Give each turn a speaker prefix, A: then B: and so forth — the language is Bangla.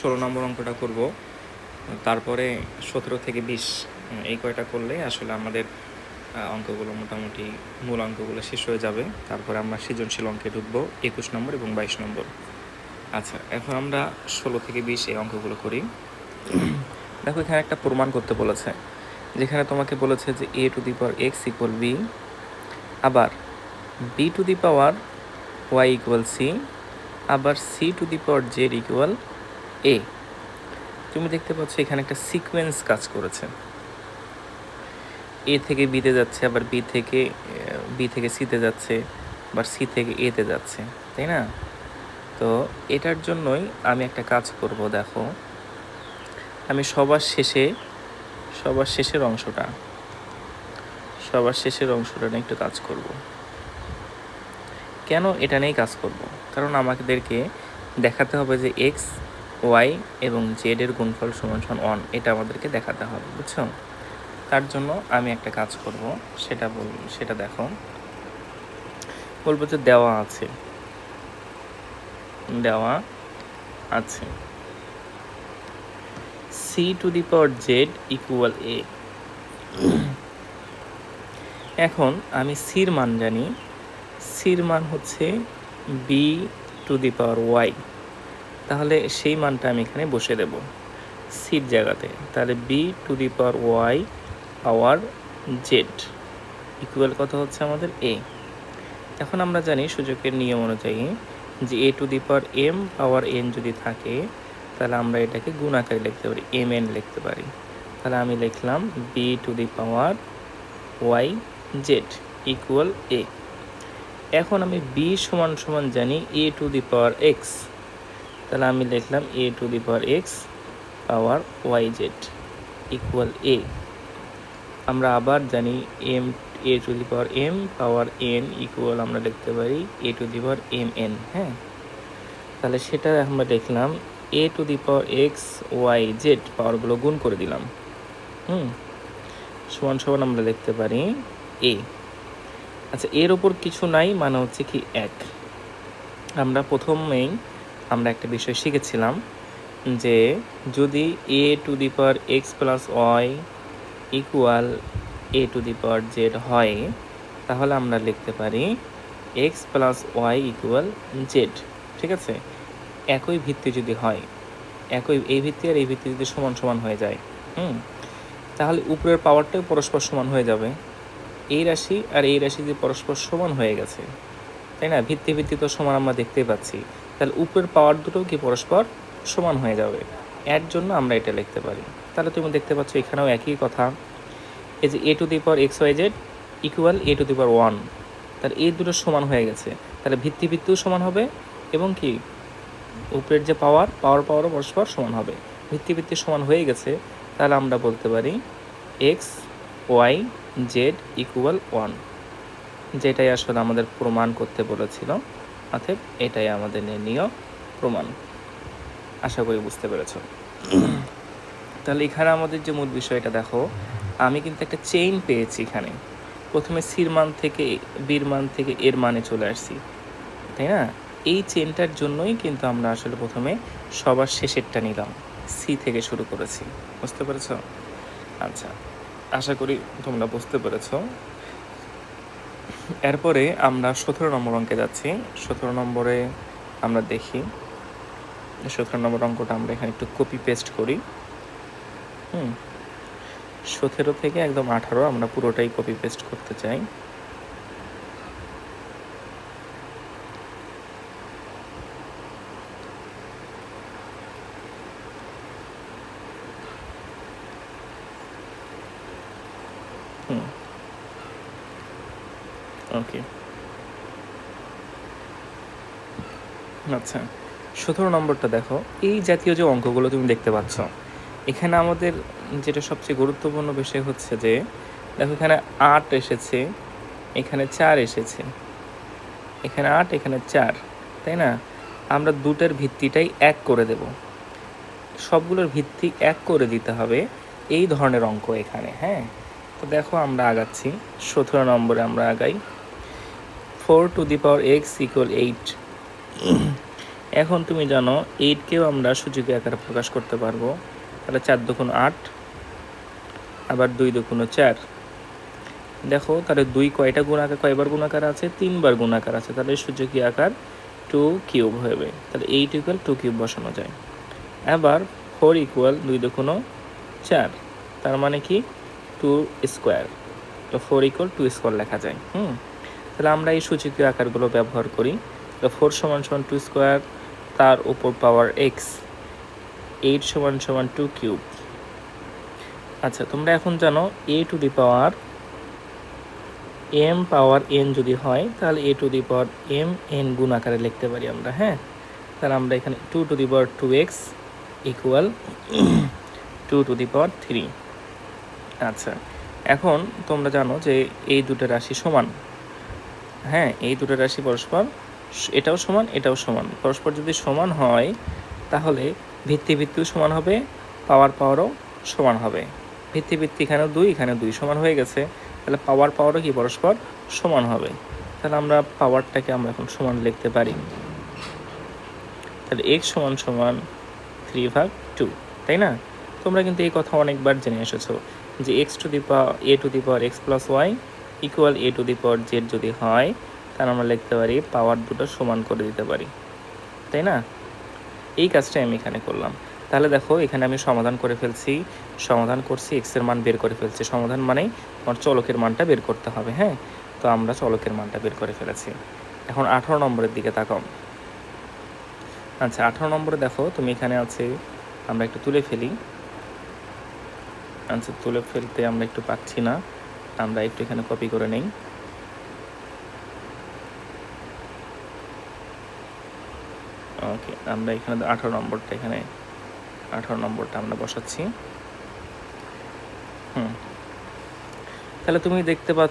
A: ষোলো নম্বর অঙ্কটা করব। তারপরে সতেরো থেকে বিশ এই কয়টা করলে আসলে আমাদের অঙ্কগুলো মোটামুটি মূল অঙ্কগুলো শেষ হয়ে যাবে। তারপরে আমরা সৃজনশীল অঙ্কে ঢুকবো একুশ নম্বর এবং বাইশ নম্বর। আচ্ছা এখন আমরা ষোলো থেকে বিশ এই অঙ্কগুলো করি। দেখো, এখানে একটা প্রমাণ করতে বলেছে, যেখানে তোমাকে বলেছে যে A to the power X equal B আবার B to the power Y equal C আবার C to the power Z equal A তুমি দেখতে পাচ্ছ এখানে একটা সিকোয়েন্স কাজ করেছে। এ থেকে বিতে যাচ্ছে, আবার বি থেকে বি থেকে সিতে যাচ্ছে, আবার সি থেকে এতে যাচ্ছে, তাই না? তো এটার জন্যই আমি একটা কাজ করব, দেখো। আমি সবার শেষে, সবার শেষের অংশটা, সবার শেষের অংশটা নিয়ে একটু কাজ করব। কেন এটা নিয়েই কাজ করব? কারণ আমাদেরকে দেখাতে হবে যে এক্স ওয়াই এবং জেড এর গুণফল সমান সমান ওয়ান, এটা আমাদেরকে দেখাতে হবে, বুঝছ? তার জন্য আমি একটা কাজ করব, সেটা বল, সেটা দেখো। বলব যে দেওয়া আছে। দেওয়া আছে। C to the power Z equal A এখন আমি সির মান জানি। সির মান হচ্ছে B to the power Y তাহলে সেই মানটা আমি এখানে বসে দেব। সির জায়গাতে। তাহলে B to the power Y power Z equal কত হচ্ছে আমাদের এ এখন আমরা জানি সূচকের নিয়ম অনুযায়ী যে A to the power M power N যদি থাকে, তাহলে আমরা এটাকে গুণ আকারে লিখতে পারি এম এন লিখতে পারি। তাহলে আমি লিখলাম B to the power Y Z equal A এখন আমি বি সমান সমান জানি এ টু দি পাওয়ার এক্স তাহলে আমি লিখলাম A to the power X power Y Z equal A আমরা আবার জানি M A to the power M power N equal আমরা লিখতে পারি A to the power M N হ্যাঁ? তাহলে সেটা আমরা দেখলাম A to the power X Y Z পাওয়ারগুলো গুণ করে দিলাম। হুম? সমান সমান আমরা দেখতে পারি এ আচ্ছা এর ওপর কিছু নাই মানে হচ্ছে কি এক। আমরা প্রথমেই আমরা একটা বিষয় শিখেছিলাম যে যদি A to the power X plus Y equal A to the power Z হয়, তাহলে আমরা লিখতে পারি X plus Y equal Z ঠিক আছে? একই ভিত্তি যদি হয়, একই এই ভিত্তি আর এই ভিত্তি যদি সমান সমান হয়ে যায়, হুম? তাহলে উপরের পাওয়ারটাও পরস্পর সমান হয়ে যাবে। এই রাশি আর এই রাশি যদি পরস্পর সমান হয়ে গেছে, তাই না? ভিত্তি ভিত্তি তো সমান আমরা দেখতেই পাচ্ছি। তাহলে উপরের পাওয়ার দুটোও কি পরস্পর সমান হয়ে যাবে? এর জন্য আমরা এটা লিখতে পারি। তাহলে তুমি দেখতে পাচ্ছ এখানেও একই কথা। এই যে A to the power X Y Z equal A to the power one তাহলে এই দুটো সমান হয়ে গেছে। তাহলে ভিত্তি ভিত্তিও সমান হবে এবং কি? উপরের যে পাওয়ার পাওয়ার পাওয়ারও পরস্পর সমান হবে। ভিত্তি ভিত্তি সমান হয়ে গেছে, তাহলে আমরা বলতে পারি X Y Z equal one যেটাই আসলে আমাদের প্রমাণ করতে বলেছিল। অতএব এটাই আমাদের নির্ণীয় প্রমাণ। আশা করি বুঝতে পেরেছ। তাহলে এখানে আমাদের যে মূল বিষয়টা দেখো, আমি কিন্তু একটা চেইন পেয়েছি এখানে। প্রথমে সির মান থেকে, বীর মান থেকে এর মানে চলে আসছি, তাই না? এই চেনটার জন্যই কিন্তু আমরা আসলে প্রথমে সবার শেষেরটা নিলাম সি থেকে শুরু করেছি। বুঝতে পেরেছ? আচ্ছা আশা করি তোমরা বুঝতে পেরেছ। এরপরে আমরা সতেরো নম্বর অঙ্কে যাচ্ছি। সতেরো নম্বরে আমরা দেখি। সতেরো নম্বর অঙ্কটা আমরা এখানে একটু কপি পেস্ট করি। হুম। সতেরো থেকে একদম আঠারো আমরা পুরোটাই কপি পেস্ট করতে চাই হুম ওকে আচ্ছা সতেরো নম্বরটা দেখো। এই জাতীয় যে অঙ্কগুলো তুমি দেখতে পাচ্ছ, এখানে আমাদের যেটা সবচেয়ে গুরুত্বপূর্ণ বিষয় হচ্ছে যে, দেখো এখানে আট এসেছে, এখানে চার এসেছে, এখানে আট, এখানে চার, তাই না? আমরা দুটার ভিত্তিটাই এক করে দেব। সবগুলোর ভিত্তি এক করে দিতে হবে এই ধরনের অঙ্ক এখানে হ্যাঁ? তো দেখো আমরা আগাচ্ছি, সতেরো নম্বরে আমরা আগাই। Four to the power X equal eight. এখন তুমি জানো এইটকেও আমরা সূচকীয় আকারে প্রকাশ করতে পারব। তাহলে চার দুগুণ আট, আবার দুই দুগুণ চার। দেখো, তাহলে দুই কয়টা গুণাকার কয়বার গুণাকার আছে? তিনবার গুণাকার আছে। তাহলে সূচকীয় আকার টু কিউব হবে। তাহলে এইট ইকুয়াল টু কিউব বসানো যায়। এবার ফোর ইকুয়াল দুই দুগুণ চার, তার মানে কি? Two square. তো ফোর ইকুয়াল টু স্কোয়ার লেখা যায়। হুম? তাহলে আমরা এই সূচকীয় আকারগুলো ব্যবহার করি। ফোর সমান সমান টু স্কোয়ার তার উপর পাওয়ার এক্স এইট সমান সমান টু কিউব আচ্ছা তোমরা এখন জানো A to the power M power N যদি হয়, তাহলে A to the power M N গুণ আকারে লিখতে পারি আমরা হ্যাঁ? তাহলে আমরা এখানে two to the power two X equal two to the power three আচ্ছা এখন তোমরা জানো যে এই দুটো রাশি সমান। হ্যাঁ এই দুটো রাশি পরস্পর এটাও সমান এটাও সমান। পরস্পর যদি সমান হয়, তাহলে ভিত্তি ভিত্তিও সমান হবে পাওয়ার পাওয়ারও সমান হবে। ভিত্তি ভিত্তি এখানে দুই এখানে দুই সমান হয়ে গেছে। তাহলে পাওয়ার পাওয়ারও কি পরস্পর? সমান হবে। তাহলে আমরা পাওয়ারটাকে আমরা এখন সমান লিখতে পারি। তাহলে এক্স সমান সমান থ্রি ভাগ টু তাই না? তোমরা কিন্তু এই কথা অনেকবার জেনে এসেছ যে X to the power A to the power X plus Y equal A to the power Z যদি হয়, তাহলে আমরা লিখতে পারি পাওয়ার দুটো সমান করে দিতে পারি। তাই না? এই কাজটাই আমি এখানে করলাম। তাহলে দেখো, এখানে আমি সমাধান করে ফেলছি। সমাধান করছি এক্সের মান বের করে ফেলছি। সমাধান মানেই আমার চলকের মানটা বের করতে হবে হ্যাঁ? তো আমরা চলকের মানটা বের করে ফেলেছি। এখন আঠারো নম্বরের দিকে তাকাও। আচ্ছা আঠারো নম্বরে দেখো, তুমি এখানে আছে, আমরা একটু তুলে ফেলি। আচ্ছা তুলে ফেলতে আমরা একটু পাচ্ছি না। আমরা একটু এখানে কপি করে নেই। ওকে আমরা এখানে আঠারো নম্বরটা এখানে, আঠারো নম্বরটা আমরা বসাচ্ছি। হুম। তাহলে তুমি দেখতে পাচ্ছ